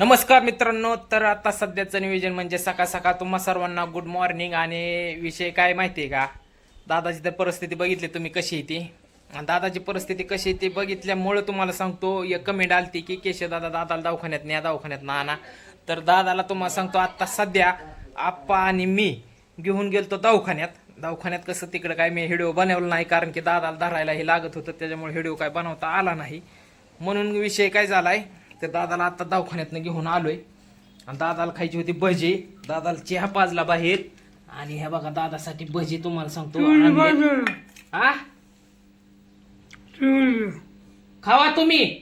नमस्कार मित्रांनो तर आता सध्याचं नियोजन म्हणजे सकाळ सकाळ तुम्हा सर्वांना गुड मॉर्निंग आणि विषय काय माहिती आहे का? दादाची तर परिस्थिती बघितली तुम्ही कशी आहे ती? दादाची परिस्थिती कशी आहे ती बघितल्यामुळं तुम्हाला सांगतो एक कमेंट आलती की केशव दादा दादाला दवाखान्यात न्या दवाखान्यात ना ना. तर दादाला तुम्हाला सांगतो आत्ता सध्या आप्पा आणि मी घेऊन गेलतो दवाखान्यात. दवाखान्यात कसं तिकडं काय मी व्हिडिओ बनवला नाही कारण की दादाला धरायला हे लागत होतं त्याच्यामुळे व्हिडिओ काय बनवता आला नाही. म्हणून विषय काय झाला आहे तर दादाला आता दवाखान्यातनं घेऊन आलोय. आणि दादाला खायची होती भजी. दादाला चहा पाजला बाहेर. आणि हे बघा दादासाठी भजी तुम्हाला सांगतो. आणले. हा खावा तुम्ही.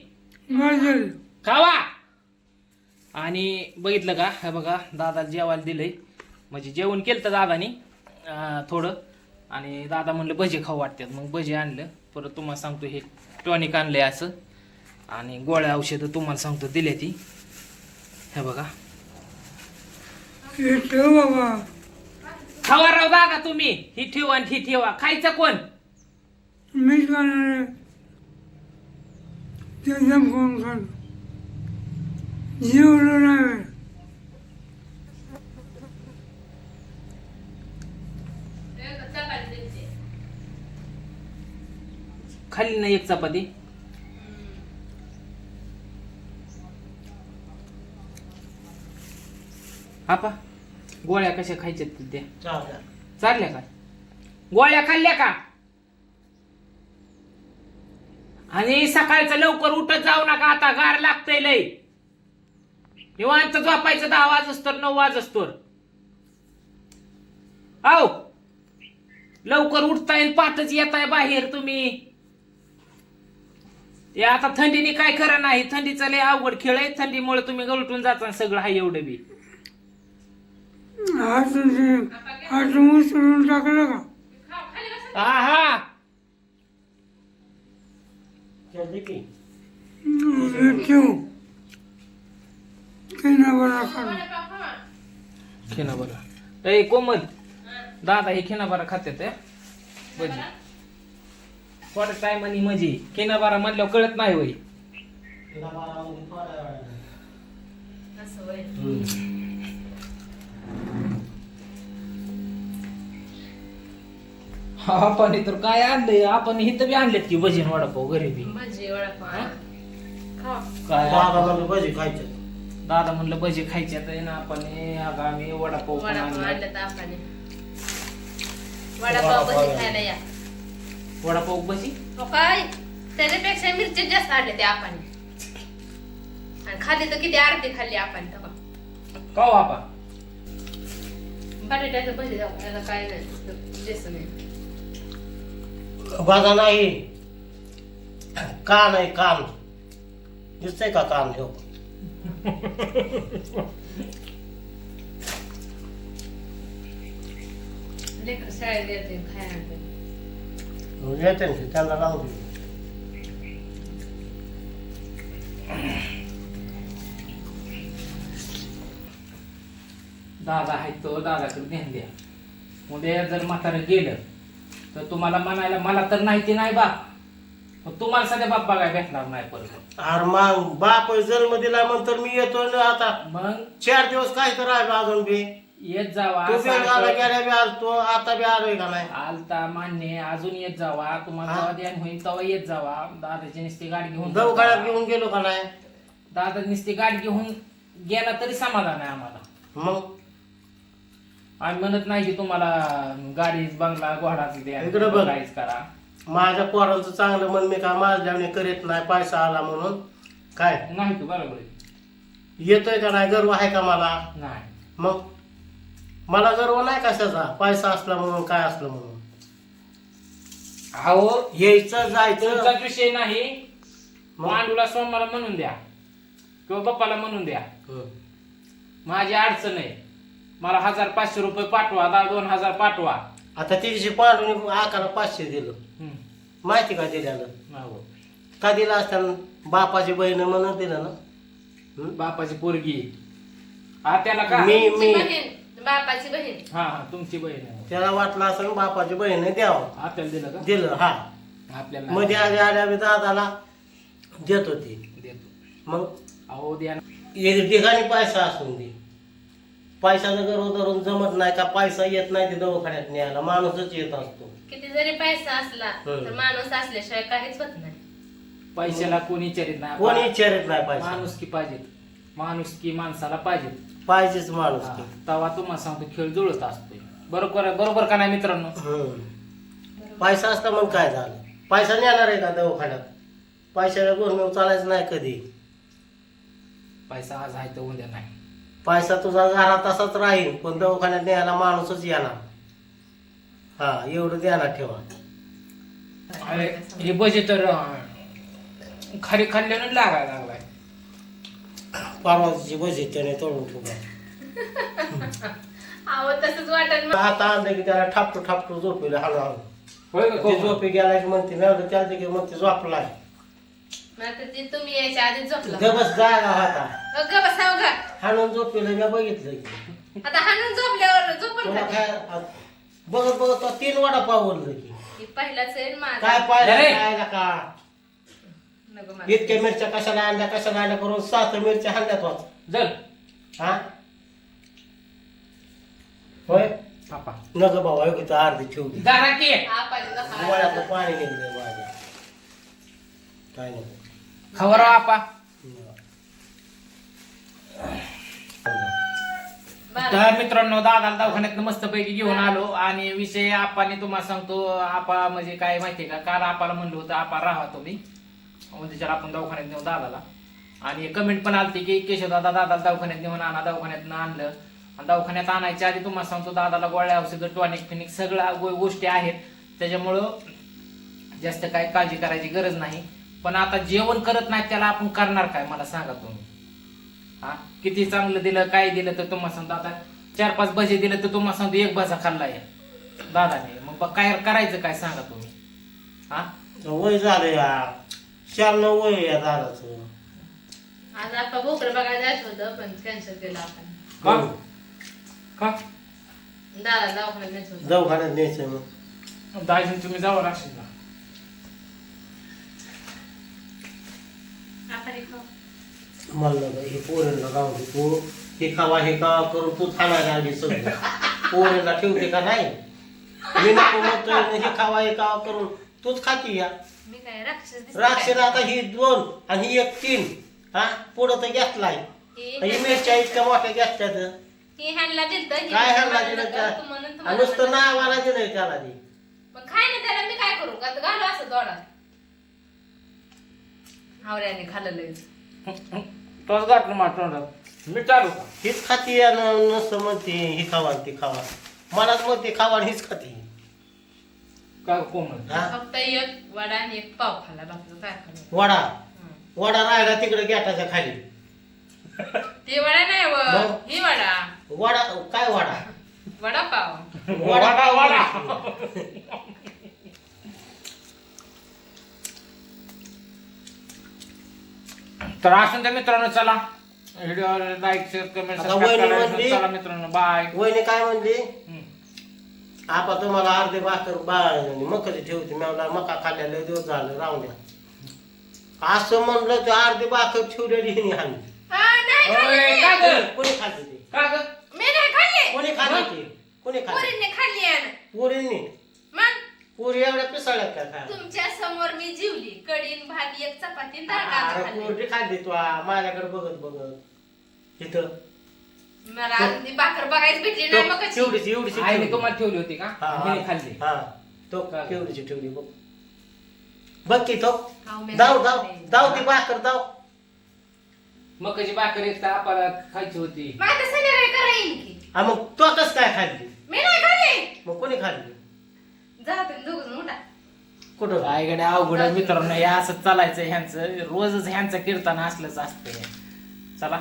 खावा. आणि बघितलं का? हे बघा दादाला जेवायला दिलंय. म्हणजे जेवण केलं तर दादानी अं, थोडं. आणि दादा म्हणलं भजी खाऊ वाटतात. मग भजी आणलं. परत तुम्हाला सांगतो हे टॉनिक आणलंय असं. आणि गोळ्या औषधं तुम्हाला सांगतो दिले ती. हे बघा. खावा राव दादा तुम्ही. ही ठेवा आणि ही ठेवा. खायचं कोण? मी नाही खाली नाही एक चपाती. हा पा. गोळ्या कशा खायच्यात त्या? चालल्या का? गोळ्या खाल्ल्या का? आणि सकाळचं लवकर उठत जाऊ नका आता गार लागतंय लय. निवांत झोपायचं दहा वाजस्तोर नऊ वाजस्तोर आओ लवकर उठताय पाठच येताय बाहेर तुम्ही. ते आता थंडीने काय खरं नाही थंडीचा लय अवघड खेळ आहे थंडीमुळे तुम्ही गलटून जाता सगळं आहे एवढं बी. हात हात उचलून टाकलं का हा हा हे ठेव किना बरा कर खिना बरं ए कोमल. दादा हे खिना बरा खात्यात हे? भजी. थोड्या टायमानी मजी. खिना बारा म्हणल्यावर कळत नाही होय. हा, आपण तर काय आणलंय? आपण इथं बी आणलेत की भजी आणि वडापाव घरी बी भजी वडापाव. काय? दादा म्हणलं भजी खायचे दादा म्हणलं भजी खायच्यात आहे ना आपण हे अगं आम्ही वडापाव पण वडापाव. आणलं तर आपण. वडापाव भजी खायला या. वडापाव भजी? हो काय? त्याच्यापेक्षा मिरची जास्त आणले ते आपण. आणि खाल्ली तर किती अर्धी खाल्ली आपण तेव्हा का आपा बटाट्याचं भजी जाऊ काय नाही जास्त नाही. बाजा नाही. कान आहे कान. दिसतंय का कान ठेव लेकर शाळेत येते खायला. येते ना ते, त्यांना दे. दादा आहे तो दादाकडे ध्यान द्या. उद्या जर म्हातारं गेलं तर तुम्हाला म्हणायला मला तर नाही ते नाही बाप मग तुम्हाला सध्या बाप बघायला भेटणार नाही परत. अरे मग बाप जन्म दिला म्हणतर मी येतो ना आता. मग? चार दिवस काय करायला अजून बी. येत जावा तू बेळगावला गेल्या बी आलतो आता बी आलोय का नाही? आलता मान्य अजून येत जावा. तुम्हाला हा. जेव्हा ध्यान होईल तेव्हा येत जावा. दादाची नुसती गाडी घेऊन दवाखान्यात. घेऊन गेलो का नाही? दादा नुसती गाडी घेऊन गेला तरी समाधान आहे आम्हाला. मग? आम्ही म्हणत नाही की तुम्हाला गाडी बंगला घोडाच द्या. इकडं बघ. काहीच करा. माझ्या पोरांचं चांगलं मन मी का माझ्याने करीत नाही पैसा आला म्हणून? काय? नाही तू बरोबर आहे. येतोय का नाही? गर्व आहे का मला? नाही. मग? मला गर्व नाही कशाचा? पैसा असला म्हणून काय असलं म्हणून? अहो यायचं जायचं. तुमचाच विषय नाही. मग? मांडूला सोमवार म्हणून द्या. किंवा पप्पाला म्हणून द्या. हं. माझी अडचण आहे. मला हजार पाचशे रुपये पाठवा दहा दोन हजार पाठवा. आता तिची पाडून आकाला पाचशे दिलं. हम्म. माहिती का दिल्यानं? हो. का दिलं असताना? बापाची बहीण म्हणून दिलं ना? बापाची पोरगी. हा त्याला का? मी मी. बहीण बापाची बहीण. हा हा तुमची बहीण आहे. त्याला वाटलं असं बापाची बहीण द्यावं. आपल्याला दिलं का? दिलं हा. आपल्याला मध्ये आल्या आल्या दादाला देत होती. देतो. मग अहो द्या ना. एक ठिकाणी पैसा असून दे. पैसा जर धरून जमत नाही का? पैसा येत नाही ते दवाखान्यात न्यायला. माणूसच येत असतो. किती जरी पैसा असला हम्म. तर माणूस असल्याशिवाय काहीच होत नाही. पैशाला कोणी विचारित नाही. कोणी विचारत नाही पैसा माणूस की पाहिजेत. माणूस की माणसाला पाहिजेत. पाहिजेच माणूस हा, की. तेव्हा तुम्हाला सांगतो खेळ जुळत असतोय. बरोबर आहे- बरोबर का नाही मित्रांनो? हम्म. पैसा असता मग काय झालं? पैसा नेणार आहे का दवाखान्यात? पैशाला गोरमेव चालायचं नाही कधी. पैसा आज आहे तर उद्या नाही. पैसा तुझा घरात तसाच राहील पण दवाखान्यात न्यायला माणूसच येणार. हा एवढं ध्यानात ठेवा. अरे हे बजेट तर अं, खाली खाल्ल्यानं लागायला लागलाय. परवाची बजेट त्याने तोडून ठेवला. तसंच वाटत आणलं की त्याला ठापटू ठापटू झोपिला हळू हळू होय का? ते कोमल? झोपी गेला की म्हणते त्याला की म्हणते झोपला ती तुम्ही यायच्या आधी झोपला. गबस जागा होता ग बसाव गा हाणून झोपेला मी बघितलं की. आता हाणून झोपल्यावर झोपून तुला खाते. काय आ- बघत बघत तो तीन वडा पावलं की. ही पहिलाच आहे माझा. काय पाहिलं अरे! काय का? नको मला. इतक्या मिरच्या कशाला आणल्या कशाला आणल्या करून सात मिरच्या हाणल्यात वाच. जल हा? होय? पापा. नग बाबा तर अर्धी ठेवली. दारा की हा पाहिजे जसा डोळ्यातलं पाणी निघलंय माझ्या. काय नाही. खबर आपा. तर मित्रांनो दादाला दवाखान्यात मस्तपैकी घेऊन आलो आणि विषय आपाने तुम्हाला सांगतो. आपा म्हणजे काय माहितीये का? काल आपाला म्हणलं होतं आपा राहा तुम्ही. म्हणजे उद्याच्याला आपण दवाखान्यात नेऊ दादाला. आणि कमेंट पण आलती की केशव दादा दादाला दवाखान्यात नेऊन आणा. दवाखान्यात आणलं. आणि दवाखान्यात आणायच्या आधी तुम्हाला सांगतो दादाला गोळ्या औषध टॉनिक फिनिक सगळ्या गोष्टी आहेत. त्याच्यामुळं जास्त काय काळजी करायची गरज नाही. पण आता जेवण करत नाही त्याला आपण करणार काय? मला सांगा तुम्ही. हा? किती चांगलं दिलं काय दिलं तर तुम्हाला सांगतो. आता चार पाच भजे दिलं तर तुम्हाला सांगतो एक भाजा खाल्लाय दादाने. मग काय करायचं काय सांगा तुम्ही? हा? वय झालं या. शहाण्णव वय आहे या दादाचं. आज आपण बघायला जायचं होतं पण कॅन्सल केलं आपण. का? का? दादा दवाखान्यात न्यायचं होतं. दवाखान्यात न्यायचं मग. दाजी तुम्ही जावं लागशील ना आपण हे खाऊ. म्हणलं बाई, हे पोरींना राहू दे तू. हे खावा हे खावा करून तू थांबायला आली सगळं. पोरींना ठेवते का नाही? मी नको म्हणतोय हे खावा हे खावा करून तूच खाती या. मी काय राक्षस दिसते राक्षस काय? आता ही दोन आणि ही एक तीन. हा? पुढं तर घेतलाय. ही ही मिरच्या इतक्या मोठ्या घेतल्यात. ही ह्यांना दिलतं, ही काय ह्यांना दिलं त्या? तू म्हणून आणि तुम्हाला नुसतं दिलं. नावाला दिलंय त्याला ती पण खाय ना त्याला मी काय करू? का घालू असं दोडा हावऱ्याने खाल्लं लगेच. तोच गाठलं मात्र मी चालू का? हीच खाती आणि नुसतं म्हणते ही खावा आणि ती खावा मलाच म्हणते खावा आणि हीच खाती. काय कोमल हा? फक्त एक वडा आणि एक पाव खाल्ला बाकी काय खाल्लं? वडा? हं. वडा राहिला तिकडे गेटाच्या खाली. ते वडा नाही व मग? ही वडा. वडा काय वडा? वडा पाव. वडा वडा तर असून त्या मित्रांनो चला. व्हिडिओ लाईक शेअर कमेंट आता वहिनी म्हणली- चला मित्रांनो बाय वहिनी काय म्हणली? आपा तुम्हाला अर्धे भाकर बाळ मकरी ठेवते मी म्हणला मका खाल्लेलं दिवस झालं राहून द्या. असं म्हणलं तर अर्धे भाकर ठेवलेली हिने हाणली आ, नाही ओय, खाल्ली. का ग? कोणी खाल्ली ती? का ग? मी नाही खाल्ली. कोणी खाल्ली ती? कोणी खाल्ली? पोरींनी खाल्ली आहे. पोरींनी? मग? पोरी एवढ्या पिसाळ्यात का काय? तुमच्यासमोर मी जीवली. कडीन भात एक चपाती डाळ खाल्ली. पोरगी खाल्ली तू आ, माझ्याकडे बघत बघत. इथं. मला भाकर बघायच भेटली नाही मग कशी एवढीची एवढीची आईने ठेवली. तुम्हाला ठेवली होती का. खाल्ली. तो का? केवढीची ठेवली बघ. बघ की तो. खाऊ मी दाव दाव नाही. दाव ती भाकर दाव मकाची भाकर एक तर आपल्याला खायची होती. मग आता संध्याकाळी करा येईन की. हा मग तो कस काय खाल्ली? मी नाही खाल्ली. मग कोणी खाल्ली? जा तुम्ही दोघं कुठं आईकडे अवघड आहे मित्रांनो असं चालायचं ह्यांचं रोजच ह्यांचं कीर्तन असलंच असतं चला.